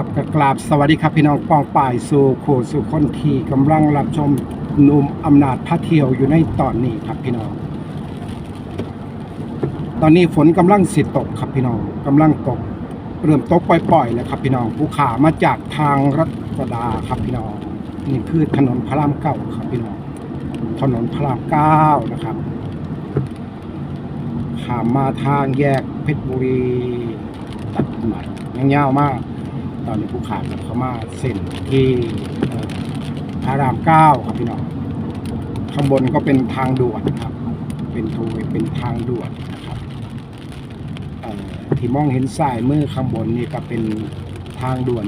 ครับกกราบสวัสดีครับพี่น้องปองป่ายสู่โคสู่คนที่กำลังรับชมนุ่มอำนาจพระเที่ยวอยู่ในตอนนี้ครับพี่น้อง ตอนนี้ฝนกำลังสิตกครับพี่น้องกำลังตกเริ่มตกปล่อยๆแล้วครับพี่น้องภูขามาจากทางรัชดาครับพี่น้องนี่คือถนนพระรามเก้าครับพี่น้องถนนพระรามเก้านะครับขามมาทางแยกเพชรบุรีตัดใหม่ยังยาวมาก ตอนนี้ภูขากับเขามาเส้นที่พระรามเก้าครับพี่น้องข้างบนก็เป็นทางด่วนครับ เป็นทูเป็นทางด่วนนะครับที่มองเห็นสายมือข้างบนนี่ก็เป็นทางด่วน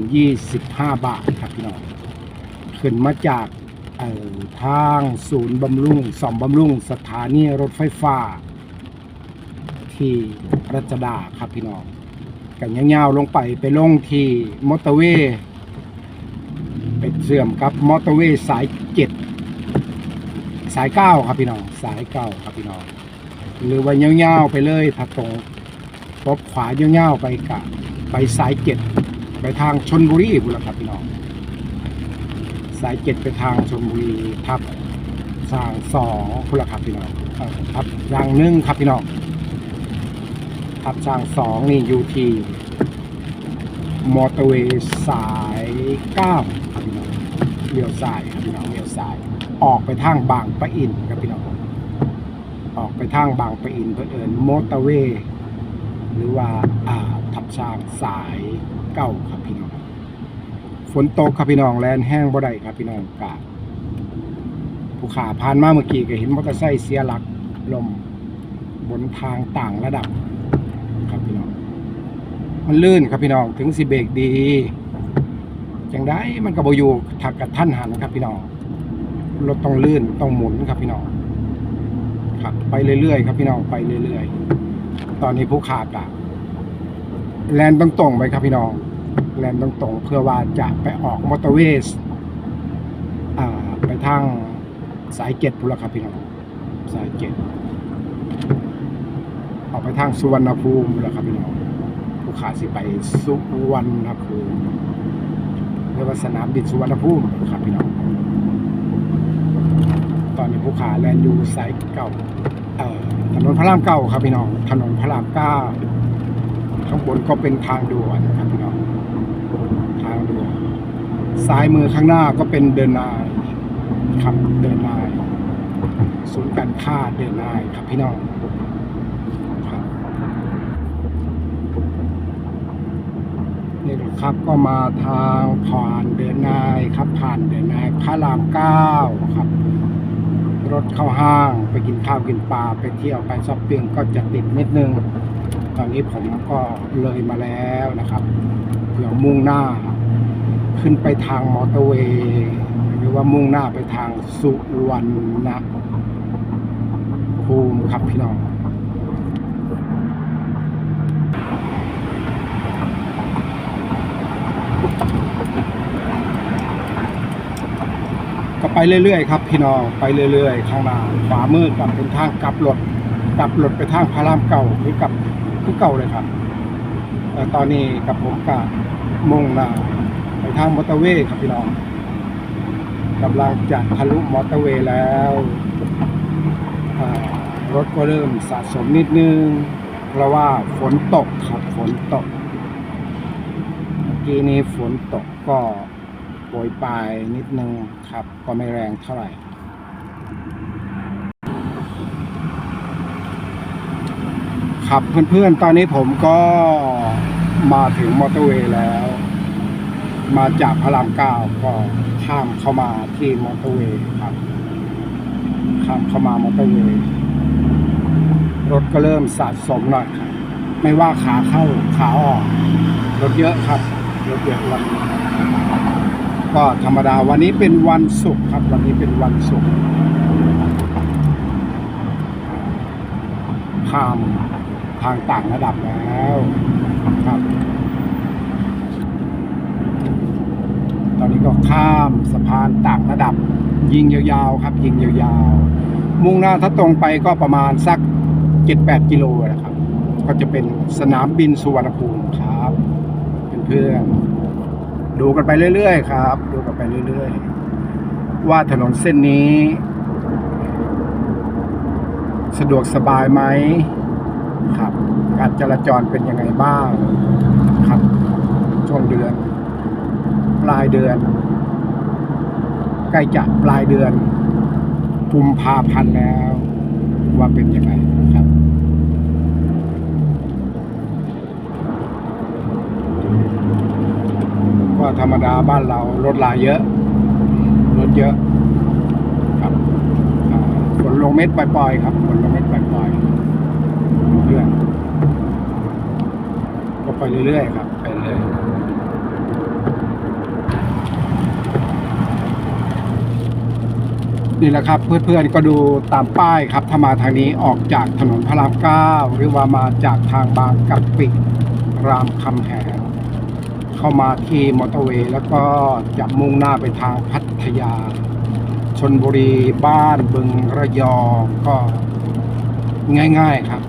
25 บาทครับพี่น้องขึ้นมาจากทางศูนย์บำรุงสอมบำรุงสถานีรถไฟฟ้า ที่รัชดาครับพี่น้อง กันยาวๆลงไปไปลงที่มอเตอร์เวย์ไปเสื่อมครับมอเตอร์เวย์สายเจ็ดสายเก้าครับพี่น้องสายเก้าครับพี่น้องหรือว่ายาวๆไปเลยถ้าตรงรบขวายาวๆไปกะไปสายเจ็ดไปทางชนบุรีบุนละครับพี่น้องสายเจ็ดไปทางชนบุรีทับสร้างสองพุนละครับพี่น้องเอ่อทับรางหนึ่งครับพี่น้อง ทับช้างสองนี่อยู่ที่มอเตอร์เวย์สายเก้าครับพี่น้องเลี้ยวซ้ายครับพี่น้องเลี้ยวซ้าย ออกไปทางบางปะอินครับพี่น้องออกไปทางบางปะอินเพื่อเอิญมอเตอร์เวย์หรือว่าอ่าทับช้างสายเก้าครับพี่น้องฝนตกครับพี่น้องแลนแห้งบ่ได้ครับพี่น้องกาผู้ขาผ่านมาเมื่อกี้ก็เห็นมอเตอร์ไซค์เสียหลักลมบนทางต่างระดับ ครับพี่น้อง มันลื่นครับพี่น้อง ถึงสิเบรกดีจังได้มันก็บอยู่ถักกับท่านหันครับพี่น้อง รถต้องลื่นต้องหมุนครับพี่น้องครับไปเรื่อยๆครับพี่น้องไปเรื่อยๆ ตอนนี้ผู้ขาดอะแลนต้องตรงไปครับพี่น้อง แลนต้องตรงเพื่อว่าจะไปออกมอเตอร์เวย์อ่าไปทางสายเจ็ดพุนละครับพี่น้อง สายเจ็ด ไปทางสุวรรณภูมิแล้วครับพี่น้องผู้ขาสิไปสุวรรณภูมิเรียกว่าสนามบินสุวรรณภูมิครับพี่น้องตอนนี้ผู้ขาแลนอยู่สายเก่าถนนพระรามเก้าครับพี่น้องถนนพระรามเก้าข้างบนก็เป็นทางด่วนครับพี่น้องทางด่วนซ้ายมือข้างหน้าก็เป็นเดินนายครับเดินนายศูนย์การค้าเดินนายครับพี่น้อง ครับ นี่แหละครับก็มาทางผ่านเดินนายครับ ผ่านเดินนายพระรามเก้าครับ รถเข้าห้างไปกินข้าวกินปลาไปเที่ยวไปช้อปปิ้งก็จะติดนิดนึง ตอนนี้ผมก็เลยมาแล้วนะครับเพื่อมุ่งหน้า ขึ้นไปทางมอเตอร์เวย์หรือว่ามุ่งหน้าไปทางสุวรรณภูมิครับพี่น้อง ก็ ไปเรื่อยๆครับพี่น้องไปเรื่อยๆ ข้างหน้าขวามือกับเป็นทางกลับรถกลับรถไปทางพระรามเก่าหรือกลับคือเก่าเลยครับแต่ตอนนี้กับผมก็มุ่งหน้าไปทางมอเตอร์เวย์ครับพี่น้องกำลังจะทะลุมอเตอร์เวย์แล้วรถก็เริ่มสะสมนิดนึง เพราะว่าฝนตกครับฝนตกเมื่อกี้นี้ฝนตกก็ โปรยปลายนิดนึงครับ ก็ไม่แรงเท่าไหร่ครับเพื่อนๆ ตอนนี้ผมก็มาถึงมอเตอร์เวย์แล้ว มาจากพระรามเก้าก็ข้ามเข้ามาที่มอเตอร์เวย์ครับข้ามเข้ามามอเตอร์เวย์รถก็เริ่มสะสมหน่อยครับไม่ว่าขาเข้าขาออกรถเยอะครับรถเยอะวันนี้ ก็ธรรมดาวันนี้เป็นวันศุกร์ครับวันนี้เป็นวันศุกร์ข้ามทางต่างระดับแล้วครับ ตอนนี้ก็ข้ามสะพานต่างระดับ ยิงยาวๆครับ ยิงยาวๆ มุ่งหน้าถ้าตรงไปก็ประมาณสัก 7-8 กิโลนะครับ ก็จะเป็นสนามบินสุวรรณภูมิครับเพื่อน ดูกันไปเรื่อยๆครับ ดูกันไปเรื่อยๆ ว่าถนนเส้นนี้ สะดวกสบายไหมครับ การจราจรเป็นยังไงบ้างครับช่วงเดือน ปลายเดือน ใกล้จะปลายเดือนกุมภาพันธ์แล้ว ว่าเป็นยังไงครับ ก็ ธรรมดาบ้านเรารถลาเยอะ รถเยอะครับฝนลงเม็ดปล่อยๆครับฝนลงเม็ดปล่อยๆเพื่อนก็ไปเรื่อยๆครับไปเรื่อยนี่แหละครับเพื่อนๆก็ดูตามป้ายครับ ถ้ามาทางนี้ออกจากถนนพระรามเก้าหรือว่ามาจากทางบางกะปิรามคำแหง เข้ามาที่มอเตอร์เวย์ แล้วก็จะมุ่งหน้าไปทางพัทยา ชนบุรีบ้านบึงระยองก็ง่าย ๆครับ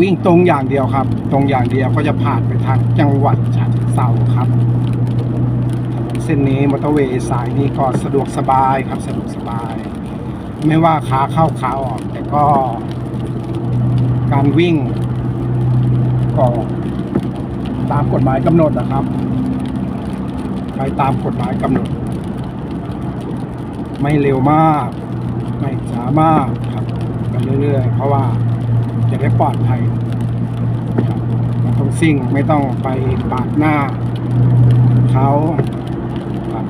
วิ่งตรงอย่างเดียวครับ ตรงอย่างเดียวก็จะผ่านไปทางจังหวัดฉะเทราครับเส้นนี้มอเตอร์เวย์สายนี้ก็สะดวกสบายครับสะดวกสบาย ไม่ว่าขาเข้าขาออก แต่ก็การวิ่งก็ ตามกฎหมายกำหนดนะครับไปตามกฎหมายกำหนด ไม่เร็วมาก ไม่ช้ามากครับไปเรื่อยๆ เพราะว่าจะได้ปลอดภัยครับไม่ต้องซิ่งไม่ต้องไปปาดหน้าเขาครับ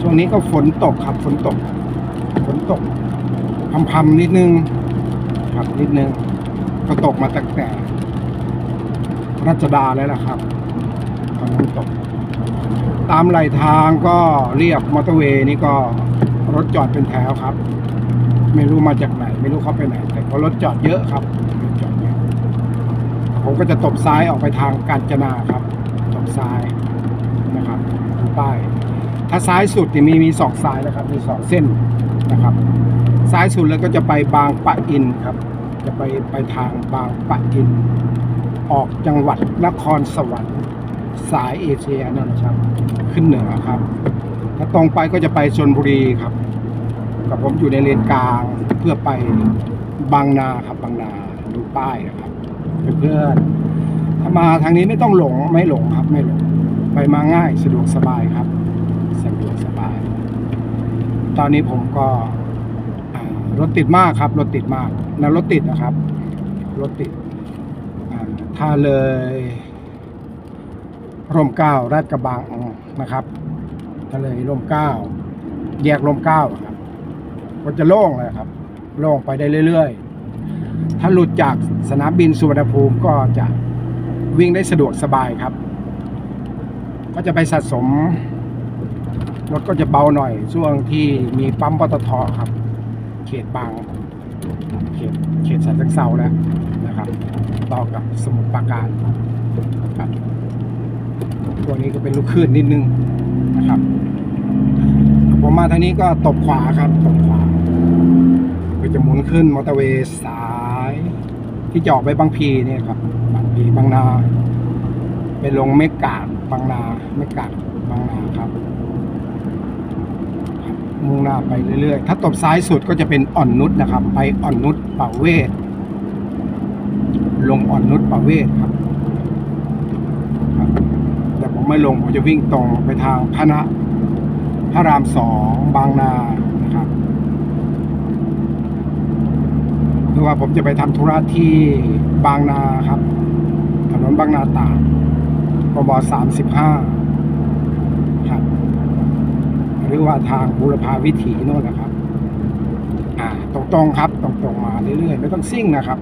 ช่วงนี้ก็ฝนตกครับฝนตกฝนตกพำๆนิดนึง ครับนิดนึง ก็ตกมาตั้งแต่ รัชดาแล้วล่ะครับตอนนั้นตก ตามไหลทางก็เรียบมอเตอร์เวย์นี่ก็รถจอดเป็นแถวครับ ไม่รู้มาจากไหน ไม่รู้เขาไปไหน แต่ก็รถจอดเยอะครับรถจอดเยอะผมก็จะตบซ้ายออกไปทางกาญจนาครับ ตบซ้ายนะครับดูป้ายถ้าซ้ายสุดนี่มีมีสองซ้ายนะครับ มีสองเส้นนะครับ ซ้ายสุดแล้วก็จะไปบางปะอินครับ จะไปไปทางบางปะอิน ออกจังหวัดนครสวรรค์ สายเอเชียนั่นนะครับ ขึ้นเหนือครับ ถ้าตรงไปก็จะไปชนบุรีครับ กับผมอยู่ในเลนกลางเพื่อไปบางนาครับบางนาดูป้ายนะครับเพื่อนถ้ามาทางนี้ไม่ต้องหลงไม่หลงครับไม่หลงไปมาง่ายสะดวกสบายครับสะดวกสบาย ตอนนี้ผมก็รถติดมากครับ รถติดมากนะรถติดนะครับ รถติด ถ้าเลย ร่มเก้าราชกระบังนะครับถ้าเลยร่มเก้าแยกร่มเก้าครับก็จะโล่งเลยครับ โล่งไปได้เรื่อยๆ ถ้าหลุดจากสนามบินสุวรรณภูมิก็จะวิ่งได้สะดวกสบายครับ ก็จะไปสะสมรถก็จะเบาหน่อย ช่วงที่มีปั๊มปตทครับ เขตบาง เขตเขตสันติเซาแล้ว นะครับ ต่อกับสมุทรปราการครับตัวนี้ก็เป็นลูกคลื่นนิดนึงนะครับผมมาทางนี้ก็ตบขวาครับตบขวาก็จะหมุนขึ้นมอเตอร์เวย์สายที่จะออกไปบางพีเนี่ยครับบางพีบางนาไปลงเมกาดบางนาเมกาดบางนาครับ มุ่งหน้าไปเรื่อยๆ ถ้าตบซ้ายสุดก็จะเป็นอ่อนนุชนะครับ ไปอ่อนนุชป่าเวศ ลงอ่อนนุชป่าเวศครับแต่ผมไม่ลงผมจะวิ่งตรงไปทางพระนะพระรามสองบางนานะครับคือว่าผมจะไปทำธุระที่บางนาครับ ถนนบางนาตาดกมสามสิบห้าครับ หรือว่าทางบุรพาวิถีโน่นนะครับ อ่าตรงๆครับ ตรงๆมาเรื่อยๆไม่ต้องซิ่งนะครับ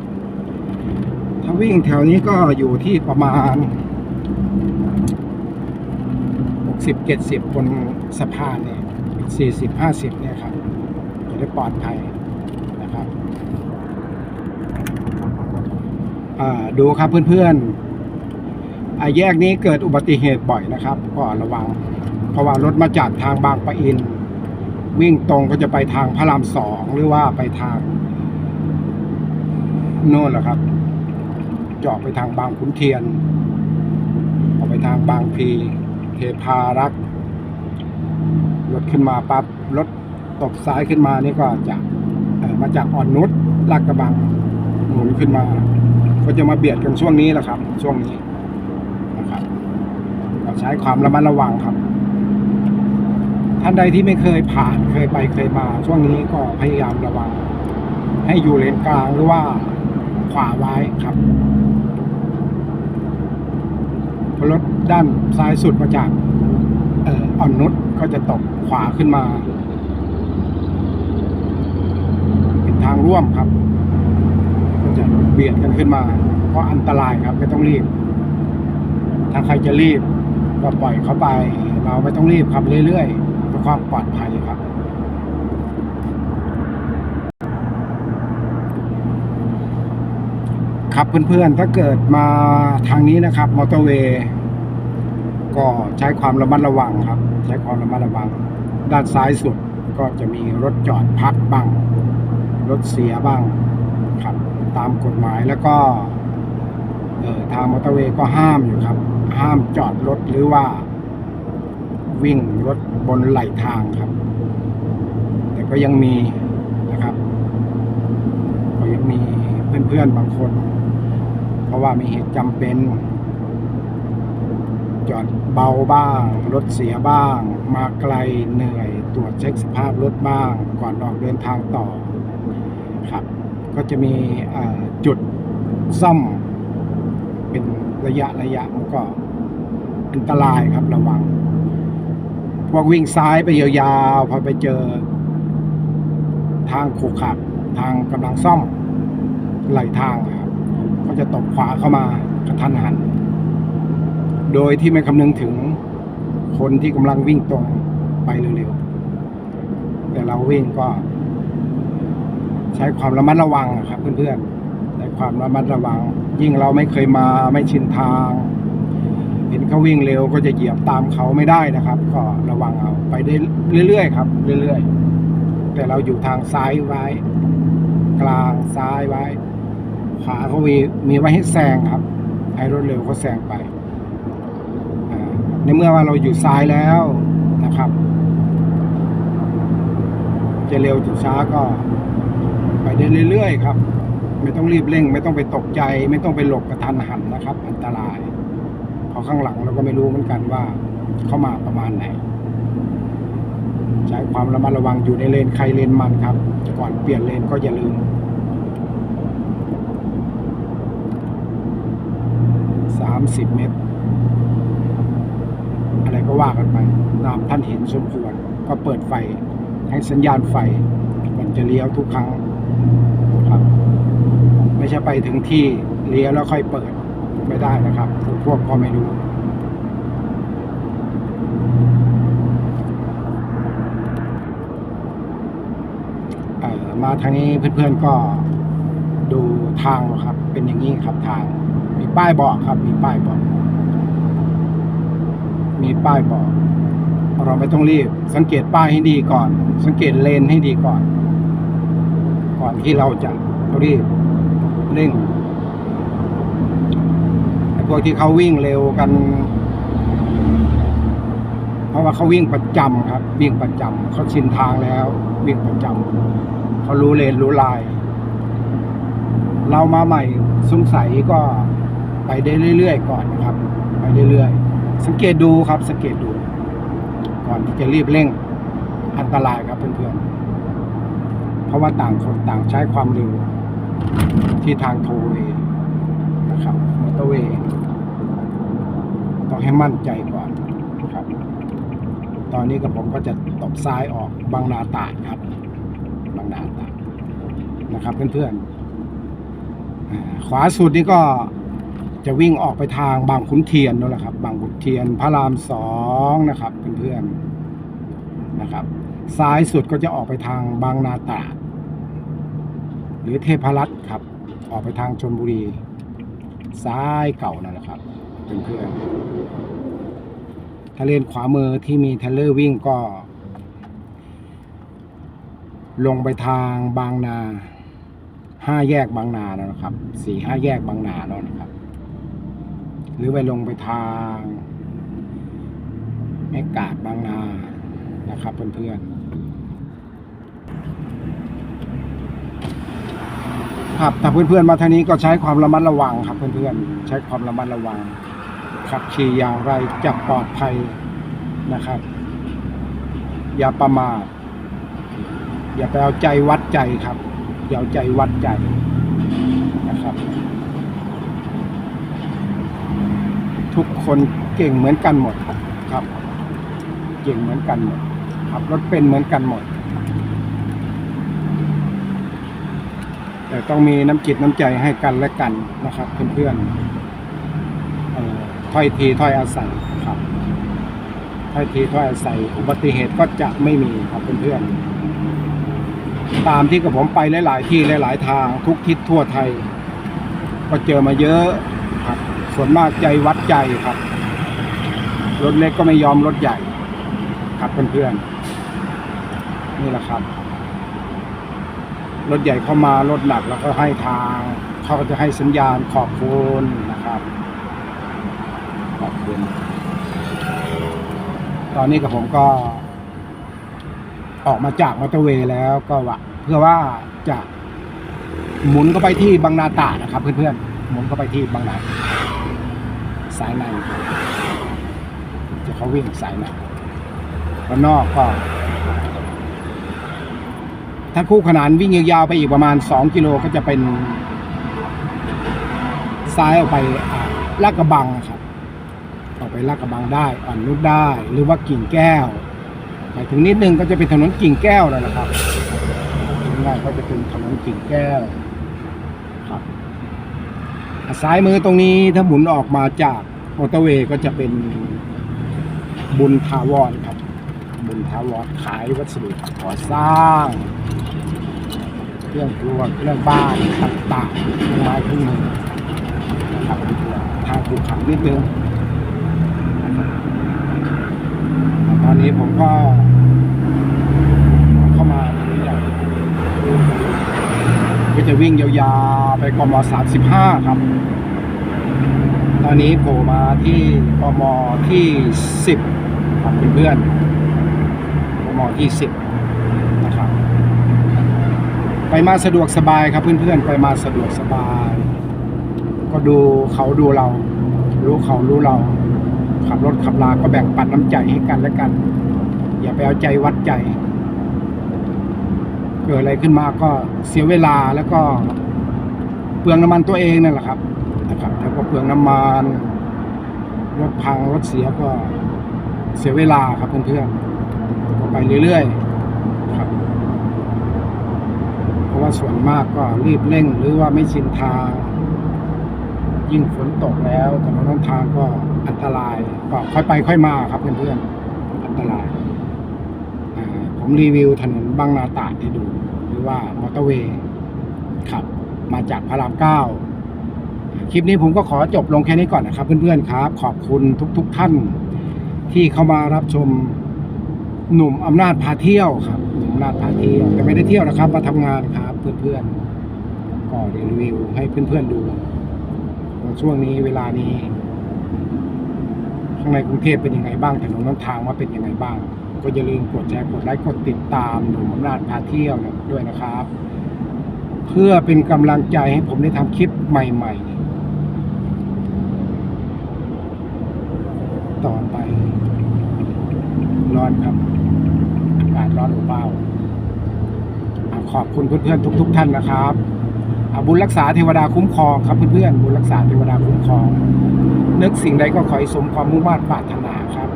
ถ้าวิ่งแถวนี้ก็อยู่ที่ประมาณหกสิบเสบนสะพานเนี่ยสี่สิบห้าสิบเนี่ยครับ จะได้ปลอดภัยนะครับอ่าดูครับเพื่อนๆแยกนี้เกิดอุบัติเหตุบ่อยนะครับก็ระวังเพราะว่ารถมาจากทางบางปะอิน วิ่งตรงก็จะไปทางพระรามสองหรือว่าไปทางโน่นแหละครับ จะออกไปทางบางขุนเทียน ออกไปทางบางพีเทพารักษ์รถขึ้นมาปั๊บรถตบซ้ายขึ้นมานี่ก็จะมาจากอ่อนนุชลาดกระบังหมุนขึ้นมา ก็จะมาเบียดกันช่วงนี้แหละครับ ช่วงนี้นะครับก็ใช้ความระมัดระวังครับ ท่านใดที่ไม่เคยผ่านเคยไปเคยมา ช่วงนี้ก็พยายามระวัง ให้อยู่เลนกลางหรือว่าขวาไว้ครับ พราะรถด้านซ้ายสุดมาจากเอ่ออ่อนนุชก็จะตกขวาขึ้นมา เป็นทางร่วมครับก็จะเบียดกันขึ้นมา เพราะอันตรายครับไม่ต้องรีบ ถ้าใครจะรีบก็ปล่อยเขาไป เราไม่ต้องรีบครับเรื่อยๆเพื่อความปลอดภัย ครับเพื่อนๆ ถ้าเกิดมาทางนี้นะครับ มอเตอร์เวย์ก็ใช้ความระมัดระวังครับ ใช้ความระมัดระวัง ด้านซ้ายสุดก็จะมีรถจอดพักบ้าง รถเสียบ้างครับ ตามกฎหมายแล้วก็เออทางมอเตอร์เวย์ก็ห้ามอยู่ครับ ห้ามจอดรถหรือว่า วิ่งรถบนไหลทางครับ แต่ก็ยังมีนะครับ ก็ยังมีเพื่อนๆบางคน เพราะว่ามีเหตุจำเป็น จอดเบาบ้าง รถเสียบ้าง มาไกลเหนื่อย ตรวจเช็คสภาพรถบ้าง ก่อนออกเดินทางต่อครับ ก็จะมีจุดซ่อม เป็นระยะระยะมันก็อันตรายครับระวังพวกวิ่งซ้ายไปยาวๆพอไปเจอ ทางขรุขระทางกำลังซ่อมไหลทางอะ จะตบขวาเข้ามากระทันหัน โดยที่ไม่คำนึงถึงคนที่กำลังวิ่งตรงไปเร็วๆ แต่เราวิ่งก็ ใช้ความระมัดระวังครับเพื่อนๆ ใช้ความระมัดระวัง ยิ่งเราไม่เคยมาไม่ชินทาง เห็นเขาวิ่งเร็วก็จะเหยียบตามเขาไม่ได้นะครับ ก็ระวังเอาไปได้เรื่อยๆครับ เรื่อยๆ แต่เราอยู่ทางซ้ายไว้ กลางซ้ายไว้ ขวาเขามีมีไว้ให้แซงครับ ให้รถเร็วก็แซงไป ในเมื่อว่าเราอยู่ซ้ายแล้วนะครับ จะเร็วจะช้าก็ ไปได้เรื่อยๆครับ ไม่ต้องรีบเร่ง ไม่ต้องไปตกใจ ไม่ต้องไปหลบกระทันหันนะครับ อันตรายเพราะข้างหลังเราก็ไม่รู้เหมือนกันว่าเข้ามาประมาณไหนใช้ความระมัดระวังอยู่ในเลนใครเลนมันครับ ก่อนเปลี่ยนเลนก็อย่าลืม สามสิบเมตร อะไรก็ว่ากันไป ตามท่านเห็นสมควรก็เปิดไฟ ให้สัญญาณไฟมันจะเลี้ยวทุกครั้งครับ ไม่ใช่ไปถึงที่เลี้ยวแล้วค่อยเปิดไม่ได้นะครับ พวกก็ไม่รู้มาทางนี้เพื่อนๆก็ดูทางครับ เป็นอย่างนี้ครับทาง ป้ายบอกครับ มีป้ายบอก มีป้ายบอก เราไม่ต้องรีบ สังเกตป้ายให้ดีก่อน สังเกตเลนให้ดีก่อน ก่อนที่เราจะรีบเร่งไอ้พวกที่เขาวิ่งเร็วกัน เพราะว่าเขาวิ่งประจำครับ วิ่งประจำเขาชินทางแล้ว วิ่งประจำเขารู้เลนรู้ลาย เรามาใหม่สงสัยก็ ไปได้เรื่อยๆ ก่อนนะครับ ไปเรื่อยๆ สังเกตดูครับ สังเกตดู ก่อนที่จะรีบเร่งอันตรายครับเพื่อนๆ เพราะว่าต่างคนต่างใช้ความเร็วที่ทางโทเวนะครับ มอเตอร์เวย์ต้องให้มั่นใจก่อนครับ ตอนนี้กับผมก็จะตบซ้ายออกบางนาตาดครับ บางนาตาดนะครับเพื่อนๆขวาสุดนี่ก็ จะวิ่งออกไปทางบางขุนเทียนนั่นแหละครับ บางขุนเทียนพระรามสองนะครับเพื่อนๆนะครับ ซ้ายสุดก็จะออกไปทางบางนาตราดหรือเทพรัตน์ครับ ออกไปทางชนบุรี ซ้ายเก่านั่นแหละครับเพื่อนๆถ้าเลนขวามือที่มีเทเลอร์วิ่งก็ ลงไปทางบางนาห้าแยกบางนาแล้วนะครับสี่ห้าแยกบางนาแล้วนะครับ หรือไปลงไปทางให้กาดบางนานะครับเพื่อนๆครับถ้าเพื่อนๆมาทางนี้ก็ใช้ความระมัดระวังครับ เพื่อนๆใช้ความระมัดระวังขับขี่อย่างไรจะปลอดภัยนะครับ อย่าประมาทอย่าไปเอาใจวัดใจครับอย่าเอาใจวัดใจนะครับ ทุกคนเก่งเหมือนกันหมดครับ เก่งเหมือนกันหมดขับรถเป็นเหมือนกันหมด แต่ต้องมีน้ำจิตน้ำใจให้กันและกันนะครับเพื่อนๆถ้อยทีถ้อยอาศัยครับถ้อยทีถ้อยอาศัยอุบัติเหตุก็จะไม่มีครับเพื่อนๆตามที่กับผมไปหลาย ๆ ที่หลาย ๆ ทางทุกทิศทั่วไทย ก็เจอมาเยอะ ส่วนมากใจวัดใจครับ รถเล็กก็ไม่ยอมรถใหญ่ ครับเพื่อนๆนี่แหละครับ รถใหญ่เข้ามารถหนักแล้วก็ให้ทางเขาก็จะให้สัญญาณขอบคุณนะครับ ขอบคุณ ตอนนี้กับผมก็ ออกมาจากมอเตอร์เวย์แล้วก็ว่าเพื่อว่าจะหมุนเข้าไปที่บางนาตานะครับ เพื่อนๆ หมุนเข้าไปที่บางนาสายในจะเขาวิ่งสายในด้านนอกก็ถ้าคู่ขนานวิ่งยาวๆไปอีกประมาณ 2 กิโลก็จะเป็นซ้ายออกไปลาดกระบังครับ ออกไปลาดกระบังได้อ่อนนุชได้ หรือว่ากิ่งแก้วไปถึงนิดนึงก็จะเป็นถนนกิ่งแก้วแล้วนะครับถึงง่ายก็จะเป็นถนนกิ่งแก้ว ซ้ายมือตรงนี้ถ้าหมุนออกมาจากมอเตอร์เวย์ก็จะเป็นบุญทาวรครับ บุญทาวรขายวัสดุก่อสร้าง เครื่องครัวเครื่องบ้านต่างๆเครื่องไม้เครื่องมือครับทางผูกขังนิดนึงตอนนี้ผมก็เข้ามาที่ใหญ่ ก็จะวิ่งยาวๆไปกม35 ครับ ตอนนี้โผล่มาที่กมที่ 10 ครับเพื่อนๆกมที่ 10 นะครับ ไปมาสะดวกสบายครับเพื่อนๆ ไปมาสะดวกสบาย ก็ดูเขาดูเรา รู้เขารู้เรา ขับรถขับลาก็แบ่งปันน้ำใจให้กันและกัน อย่าไปเอาใจวัดใจ เกิดอะไรขึ้นมาก็เสียเวลาแล้วก็เปลืองน้ำมันตัวเองนั่นแหละครับนะครับแล้วก็เปลืองน้ำมันรถพังรถเสียก็เสียเวลาครับเพื่อนๆก็ไปเรื่อยๆครับ เพราะว่าส่วนมากก็รีบเร่งหรือว่าไม่ชินทาง ยิ่งฝนตกแล้วถนนทางก็อันตรายก็ค่อยไปค่อยมาครับเพื่อนๆอันตราย ผมรีวิวถนนบางนาตราดให้ดู หรือว่ามอเตอร์เวย์ขับ มาจากพระรามเก้าคลิปนี้ผมก็ขอจบลงแค่นี้ก่อนนะครับ เพื่อนๆครับ ขอบคุณทุกๆท่าน ที่เข้ามารับชมหนุ่มอำนาจพาเที่ยวครับ หนุ่มอำนาจพาเที่ยวแต่ไม่ได้เที่ยวนะครับ มาทำงานครับ เพื่อนๆก็รีวิวให้เพื่อนๆดูช่วงนี้เวลานี้ข้างในกรุงเทพเป็นยังไงบ้างถนนน้นทางว่าเป็นยังไงบ้าง ก็อย่าลืมกดแชร์กดไลค์กดติดตามหนุ่มอำนาจพาเที่ยวด้วยนะครับ เพื่อเป็นกำลังใจให้ผมได้ทำคลิปใหม่ ๆ ต่อไป ร้อนครับอากาศร้อนอบอ้าวอะขอบคุณเพื่อนๆทุก ๆ ท่านนะครับบุญรักษาเทวดาคุ้มครองครับเพื่อนๆบุญรักษาเทวดาคุ้มครอง นึกสิ่งใดก็ขอให้สมความมุ่งมั่นปรารถนาครับ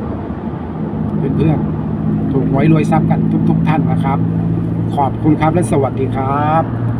เพื่อนๆ ถูกไว้รวยทรัพย์กันทุก ๆ ท่านนะครับ ขอบคุณครับและสวัสดีครับ